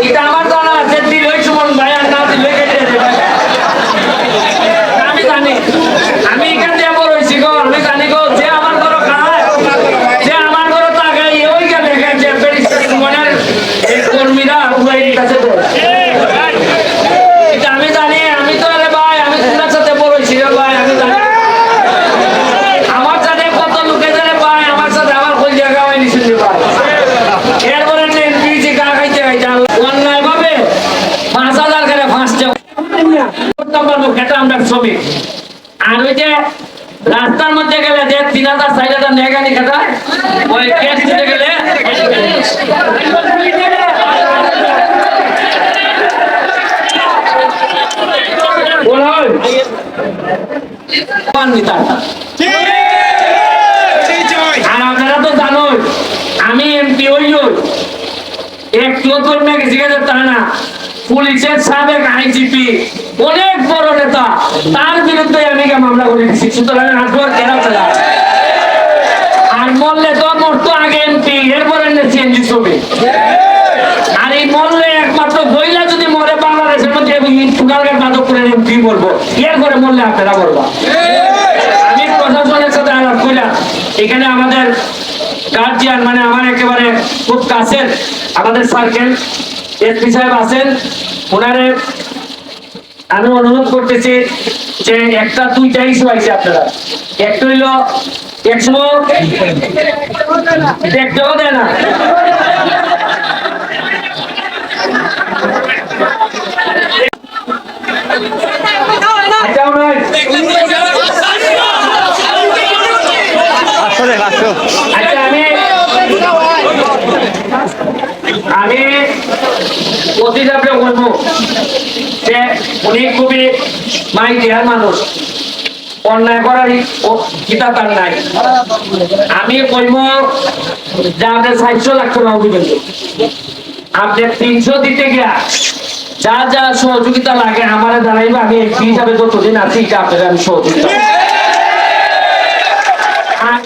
এটা আমার জানা আছে দিল সুমন ভাই আর না দিলে কেটে আমি জানি আমি এখান দিয়ে বড় হয়েছি গো আমি জানি গো যে আমার ঘর খায় যে আমার ঘর তাকাই ওই গেলে যে ব্যারিস্টার সুমনের এই কর্মীরা উড়াই কাছে দেয় এটা আমি জানি আমি তো আরে ভাই আমি তোমার সাথে বড় হয়েছি রে ভাই আমি জানি আমার সাথে কত লোকে জানে ভাই আমার সাথে আমার কোন জায়গা হয়নি শুনতে ভাই এরপরে নেন পিজি গা খাইতে খাইতে অন্যায় ভাবে পাঁচ হাজার করে ফাঁসছে করতাম পারব খেটা আমরা শ্রমিক। আর ওই যে রাস্তার মধ্যে গেলে যে তিন হাজার, চার হাজার গেলে আপনারা তো জানোই, আমি এমপি হই হই একটু তো না গেছি গেছে তা না পুলিশের সাবেক আইজিপি অনেক বড় নেতা, তার বিরুদ্ধে আমি মামলা করে দিচ্ছি সুতরাং আটবার কেন চলা আর মরলে তো মরতো আগে এমপি, এরপরে সিএনজি ছবি আর এই মরলে একমাত্র বইলা যদি মরে, বাংলাদেশের মধ্যে টুকালকে মাদক করে এমপি বলব। এরপরে মরলে আপনারা বলবা। আমি প্রশাসনের সাথে আলাপ করলাম এখানে আমাদের গার্জিয়ান মানে আমার একেবারে খুব কাছের, আমাদের সার্কেল এসপি সাহেব আছেন। ওনারে আমি অনুরোধ করতেছি যে একটা দুইটা ইস্যু আছে আপনারা। একটা হইল একশো দেখতেও দেয় না আচ্ছা ওনার আসলে আসো আচ্ছা আমি আমি চাপে বলব যে উনি খুবই মাই দেহার মানুষ। অন্যায় করার কিতা তার নাই। আমি কইব যে আপনার সাতশো লাখ টাকা অভিযোগ। আপনি তিনশো দিতে গিয়া যা যা সহযোগিতা লাগে আমার দাঁড়াইবে আমি একটি হিসাবে যতদিন আছি এটা আপনার আমি সহযোগিতা আর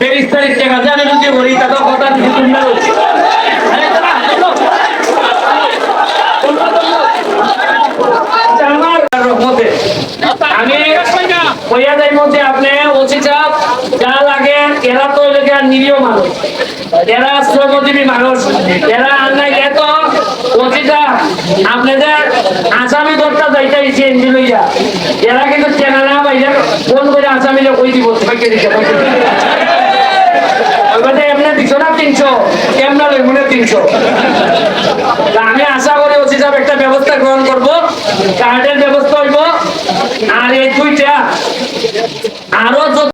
বেরিস্তারির টাকা জানে যদি বলি তো কথা দিতে তুমি না বলছি। আরে দাঁড়া, চলো। আচ্ছা, আমার রহমতে আমি কইয়া যাই মধ্যে আপনি ওসি সাহেব যা লাগে এরা তো এলাকা নিরীহ মানুষ। এরা শ্রমজীবী মানুষ। এরা এত ওসি সাহেব আপনি আসামি দরটা যাইতে হইছে এনজি লইয়া। এরা কিন্তু চেনা না পাইলে ফোন করে আসামিলে কই দিব দিতে এমনি দিছো না তিনশো? কেমন তিনশো? আমি আশা করি ওসি সাহেব একটা ব্যবস্থা গ্রহণ করব। কার্ডের ব্যবস্থা আর এই দুইটা আরও